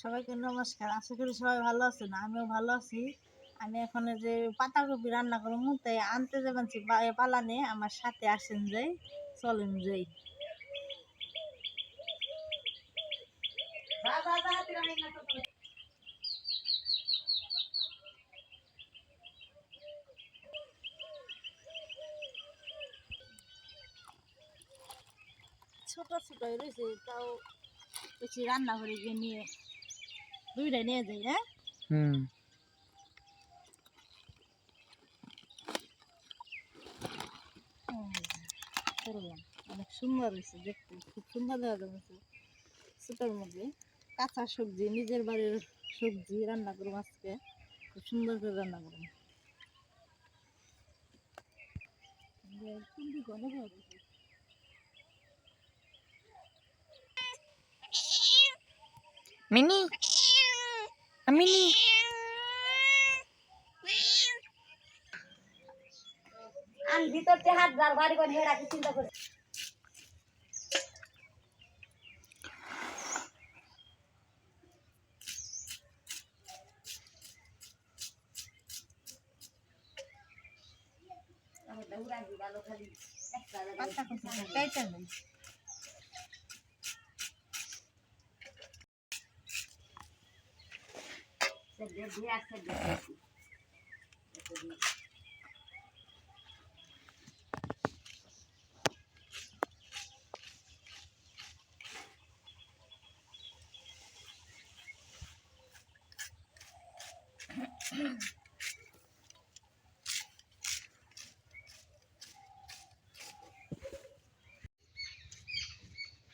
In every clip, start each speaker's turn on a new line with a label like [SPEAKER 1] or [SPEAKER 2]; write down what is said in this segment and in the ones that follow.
[SPEAKER 1] সবাইকে নমস্কার। আশা করি সবাই ভালো আছেন আমিও ভালো আছি। আমি এখন যে পাতাকপি রান্না করব তাই আনতে যাবেন পালানে আমার সাথে আসেন যাই চলেন যাই। ছোট ছোট রয়েছে তাও বেশি রান্না করে গিয়ে নিয়ে দুইটাই নিয়ে যাই হ্যাঁ?
[SPEAKER 2] হুম।
[SPEAKER 1] করলাম। অনেক সুন্দর হয়েছে দেখতে খুব সুন্দর দেখা যাচ্ছে ছোটোর মধ্যে। কাঁচা সবজি নিজের বাড়ির সবজি রান্না করব আজকে। খুব সুন্দর করে রান্না করব কুন্দি গনে হয়ে গেছে।
[SPEAKER 2] মিনি? মিনি?
[SPEAKER 3] আমি ভিতর থেকে হাত জাল বাড়ি করে হেরা কি চিন্তা করে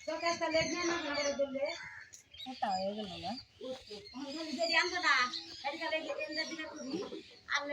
[SPEAKER 1] तो कैसा लेट नहीं ना बड़ा बड़ा बोल ले। होता है ये तो
[SPEAKER 2] लोग ना
[SPEAKER 3] उस तो हम तो इधर यहाँ तो ना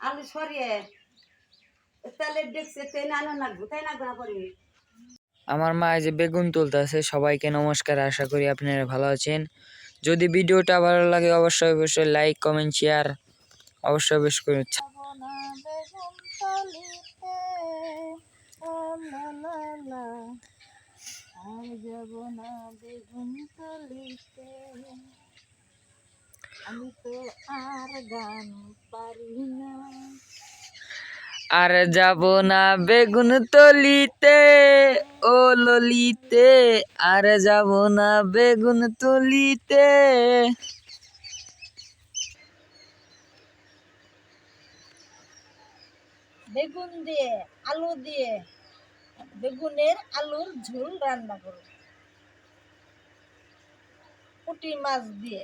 [SPEAKER 3] আলু সরিয়ে তাহলে দেখছে তাই না লাগবো তাই না করি?
[SPEAKER 2] আমার মা এই যে বেগুন তুলতেছে সবাইকে নমস্কার আশা করি আপনারা ভালো আছেন। যদি ভিডিওটা ভালো লাগে অবশ্যই অবশ্যই লাইক কমেন্ট শেয়ার অবশ্যই অবশ্যই করে
[SPEAKER 1] আর গান পারি না
[SPEAKER 2] আর যাব না বেগুন তলিতে ও ললিতে। আর যাব না বেগুন তলিতে।
[SPEAKER 1] বেগুন দিয়ে আলু দিয়ে বেগুনের আলুর ঝোল রান্না করব। পুঁটি মাছ দিয়ে।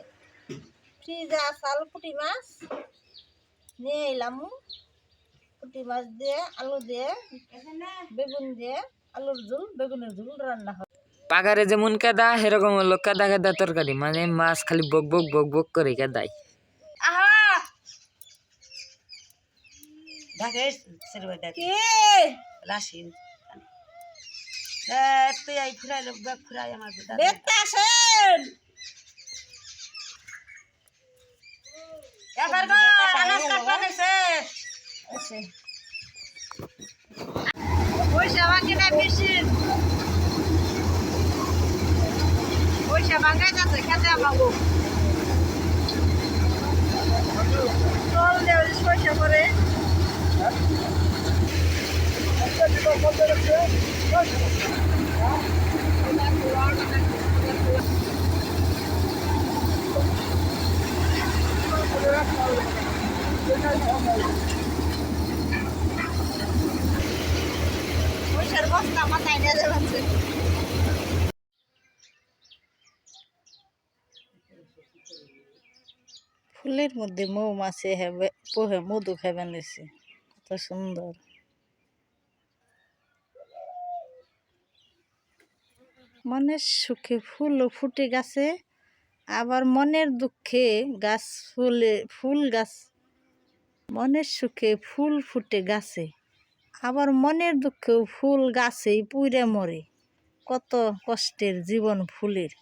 [SPEAKER 1] ফ্রিজে আসাল পুঁটি মাছ। নিয়ে এলাম। পুঁটি মাছ দিয়ে আলু দিয়ে বেগুন দিয়ে আলুর ঝোল বেগুনের ঝোল রান্না হয়।
[SPEAKER 2] পাগারে যেমন কাদা সেরকম হলো কাদা কাদা তরকারি। মানে মাছ খালি বক বক বক বক করে কাদায়
[SPEAKER 3] আহা! ঢাকে সেরে দেখ
[SPEAKER 1] কে?
[SPEAKER 3] লাসিন তুই ফুরাই লোক ফুরাই আমার বেটা
[SPEAKER 1] দেখতে আসেন
[SPEAKER 3] এবার গো আনাজ কাটবা নেছে
[SPEAKER 1] আছে পয়সা ভাঙাই যাচ্ছে খেতে আমাগো চল দেওয়া পয়সা করে পয়সার বস্তা ফুলের মধ্যে মৌমাছি হেবে পোহে মধু খাইবেন নিছে। কত সুন্দর। মনের সুখে ফুল ফুটে গেছে আবার মনের দুঃখে গাছ ফুলে, ফুল গাছ, মনের সুখে ফুল ফুটে গাছে। আবার মনের দুঃখেও ফুল গাছেই পুড়ে মরে। কত কষ্টের জীবন ফুলের।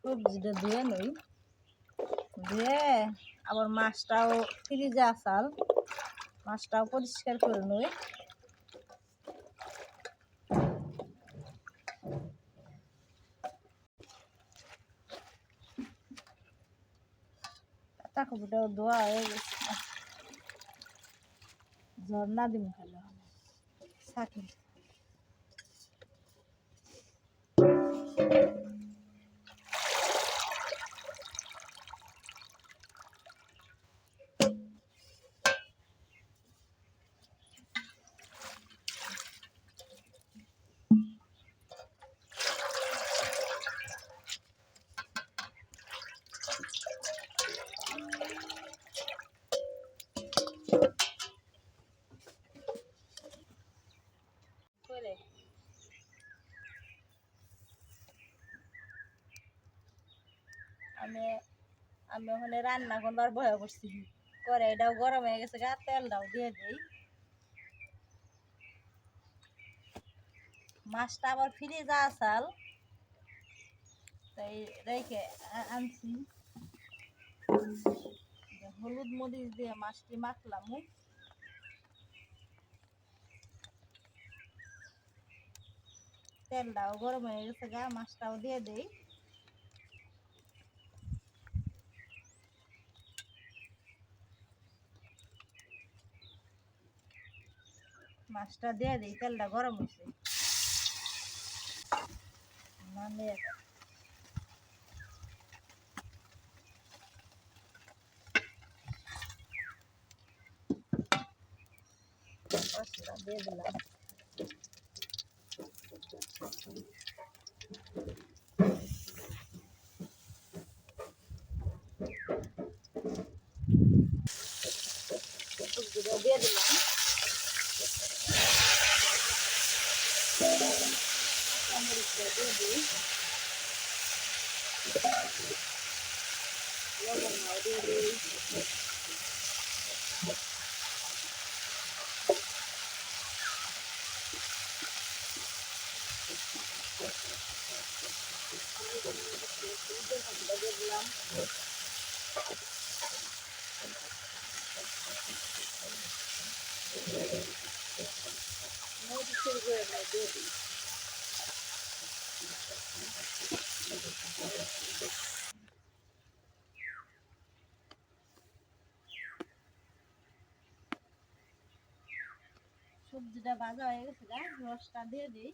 [SPEAKER 1] সবজিটা ধুয়ে নই। ধুয়ে আবার মাছটাও ফ্রিজে আসাল। মাছটাও পরিষ্কার করে নই। কাকুটাও ধোয়া হয়ে গেছে। ঝর্ণা দিম খালি সাকি আমি ওখানে রান্না করবার ভয় করছি। করে এটাও গরম হয়ে গেছে, গা তেলটাও দিয়ে দিই। মাছটা আবার ফিরে যা আসাল। তাই রেখে আনছি। হলুদ মরিচ দিয়ে মাছটি মাখলাম। তেলটাও গরম হয়ে গেছে, গা মাছটাও দিয়ে দেই। মাছটা দিয়ে দিই তেলটা গরম হয়েছে নামিয়ে দিয়ে দিলাম সবজিটা দিয়ে দিলাম মরিচটা দিয়ে দিই লবণটাও দিয়ে দিই দিয়ে দিলাম মরিচের গুঁড়োটা দিয়ে দিই সবজিটা ভাজা হয়ে গেছে রসটা দিয়ে দিই।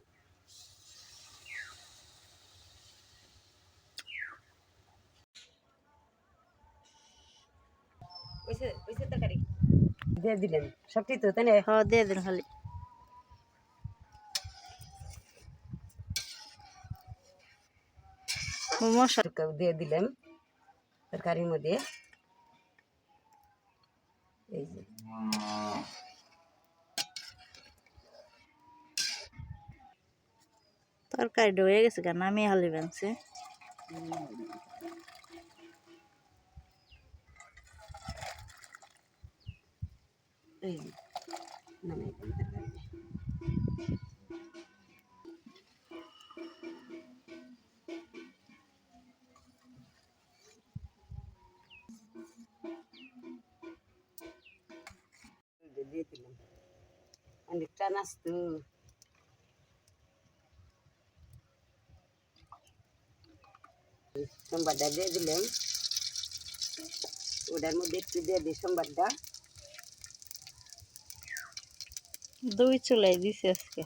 [SPEAKER 3] দিয়ে দিলেন। সবটি তো তাই না?
[SPEAKER 1] হ্যাঁ দিয়ে দিন খালি। মশলা
[SPEAKER 3] তরকারি দিয়ে দিলাম তরকারির মধ্যে। এই যে।
[SPEAKER 1] তরকারিটা হয়ে গেছে গা নামিয়ে হালি বানছে।
[SPEAKER 3] এই তরকারি এই যে দিয়ে দিলাম। অনেকটা নাচতো সোমবারটা দিয়ে দিলাম। ওটার মধ্যে একটু দিয়ে দিই সোমবারটা।
[SPEAKER 1] দুই চুলাই দিছে আজকে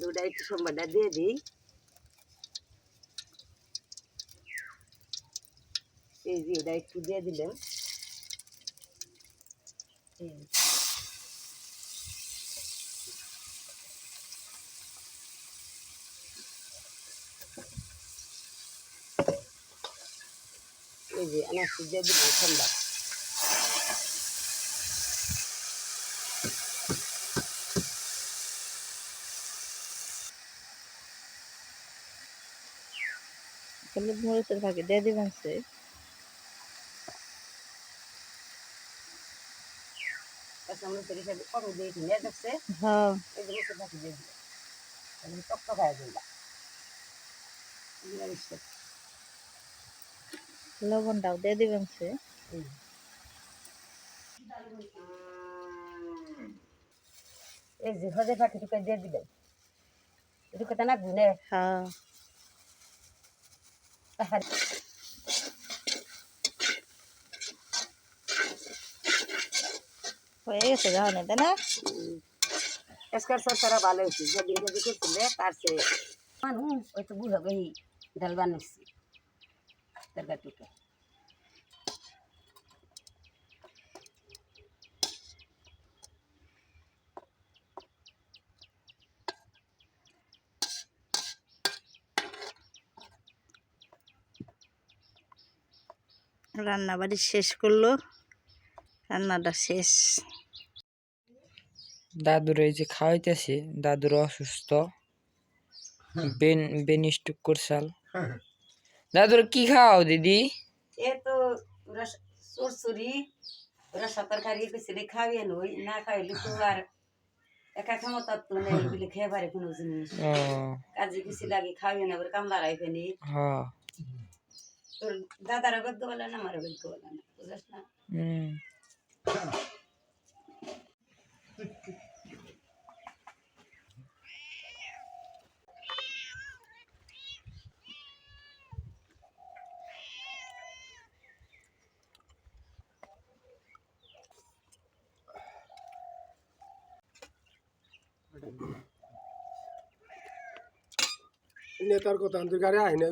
[SPEAKER 3] দুটা একটু সোমবারটা দিয়ে দিই এই যে ওটা একটু দিয়ে দিলাম এই যে। এই যে আনাজ দিয়ে দিলাম সোমবার
[SPEAKER 1] হলুদ মরিচের ফাঁকে দিয়ে দিবেন সে।
[SPEAKER 3] দেখছে
[SPEAKER 1] হ্যাঁ।
[SPEAKER 3] নিরামিষটা
[SPEAKER 1] লবণটাও দিয়ে দিবেন সে।
[SPEAKER 3] এই যে হজে ফাঁকি টুকে দিয়ে দিলেন এটুকুতে না গুনে।
[SPEAKER 1] হ্যাঁ। হয়ে গেছে যাওয়ানে তাই না
[SPEAKER 3] এসকার সরকারা ভালো হয়েছে যেদিন যদি করছিলে তার সে মানুষ ওই তো বুড়ো গেই ডাল বানাচ্ছি তরকারি
[SPEAKER 1] রান্না বাড়ি শেষ করল। রান্নাটা শেষ।
[SPEAKER 2] দাদুর এই যে খাওয়াইতেছি দাদুর অসুস্থ। বেন বেনিস্টুক করছাল। দাদুর কি খাও দিদি?
[SPEAKER 3] এ তো ওরা চরচুরি ওরা সতর্কারি কইছিল খাওয়াই নই না খাইলে তো আর একা ক্ষমতা তো নেই বলে খেয়ে পারে কোনো জিনিস। কাজে কিছু লাগে খাওয়াই না কামলা রাখবে নি।
[SPEAKER 2] হ্যাঁ
[SPEAKER 3] তোর দাদারা গদ্য বলে না আমার গদ্য বলে না বুঝাস না?
[SPEAKER 4] নেতার কথা গাড়ি আয় না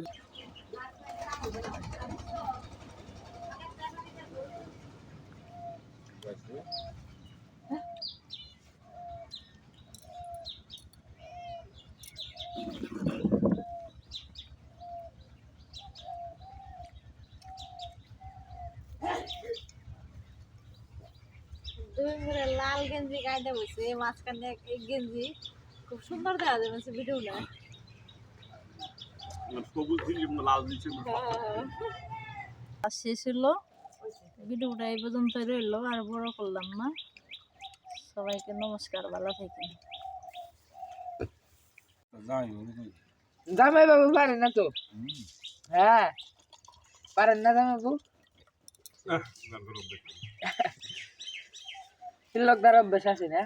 [SPEAKER 1] দুই করে লাল গেঞ্জি গাইতে বসে মাঝখানে এক গেঞ্জি। খুব সুন্দর দেখা যাবে শেষ হলো ভিডিওটা এই পর্যন্ত রইল আর বড় করলাম না। সবাইকে নমস্কার ভালো থাকেন।
[SPEAKER 2] জামাই বাবু পারেন না তো? হ্যাঁ। পারেন না জামাই বাবু? লোকদার অভ্যাস আছে না?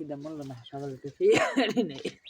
[SPEAKER 2] كده مرة ما هشغل الكافيه.